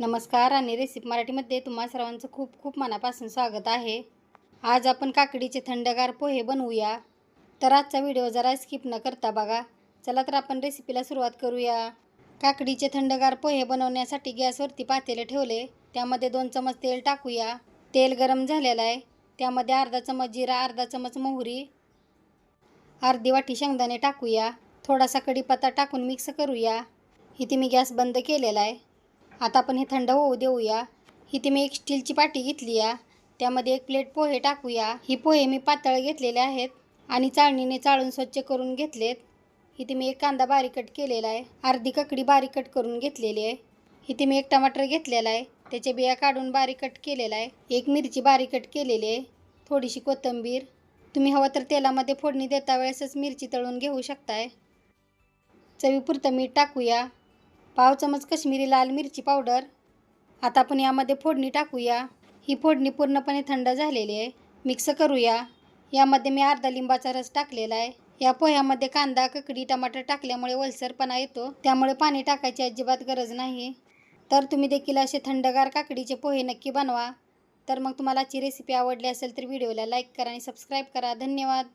नमस्कार आणि रेसिपी मराठीमध्ये तुम्हा सर्वांचं खूप खूप मनापासून स्वागत आहे. आज आपण काकडीचे थंडगार पोहे बनवूया. तर आजचा व्हिडिओ जरा स्किप न करता बघा. चला तर आपण रेसिपीला सुरुवात करूया. काकडीचे थंडगार पोहे बनवण्यासाठी गॅसवरती पातेले ठेवले. त्यामध्ये दोन चमच तेल टाकूया. तेल गरम झालेलं आहे. त्यामध्ये अर्धा चमच जिरा अर्धा चमच मोहरी. अर्धी वाटी शेंगदाणे टाकूया. थोडासा कढीपत्ता टाकून मिक्स करूया. इथे मी गॅस बंद केलेला आहे. आता आपण हे थंड होऊ देऊया. इथे मी एक स्टीलची पाटी घेतली आहे त्यामध्ये एक प्लेट पोहे टाकूया. ही पोहे मी पातळ घेतलेले आहेत आणि चाळणीने चाळून स्वच्छ करून घेतलेत. इथे मी एक कांदा बारीक कट केलेला आहे. अर्धी ककडी बारीक कट करून घेतलेली आहे. इथे मी एक टमाटर घेतलेला आहे. त्याचे बिया काढून बारीक कट केलेला आहे. एक मिरची बारीक कट केलेली आहे. थोडीशी कोथिंबीर. तुम्ही हवं तर तेलामध्ये फोडणी देता वेळेसच मिरची तळून घेऊ शकताय. चवीपुरतं मीठ टाकूया. पाव चमच कश्मीरी लाल मिरची पावडर. आता आपण यामध्ये फोडणी टाकूया. ही फोडणी पूर्णपणे थंड झालेली आहे. मिक्स करूया. यामध्ये मी अर्धा लिंबाचा रस टाकलेला आहे. या पोह्यामध्ये कांदा ककडी टमाटर टाकल्यामुळे ओलसरपणा येतो. त्यामुळे पाणी टाकायची अजिबात गरज नाही. तर तुम्ही देखील असे थंडगार काकडीचे पोहे नक्की बनवा. तर मग तुम्हाला आजची रेसिपी आवडली असेल तर व्हिडिओला लाईक करा आणि सबस्क्राईब करा. धन्यवाद.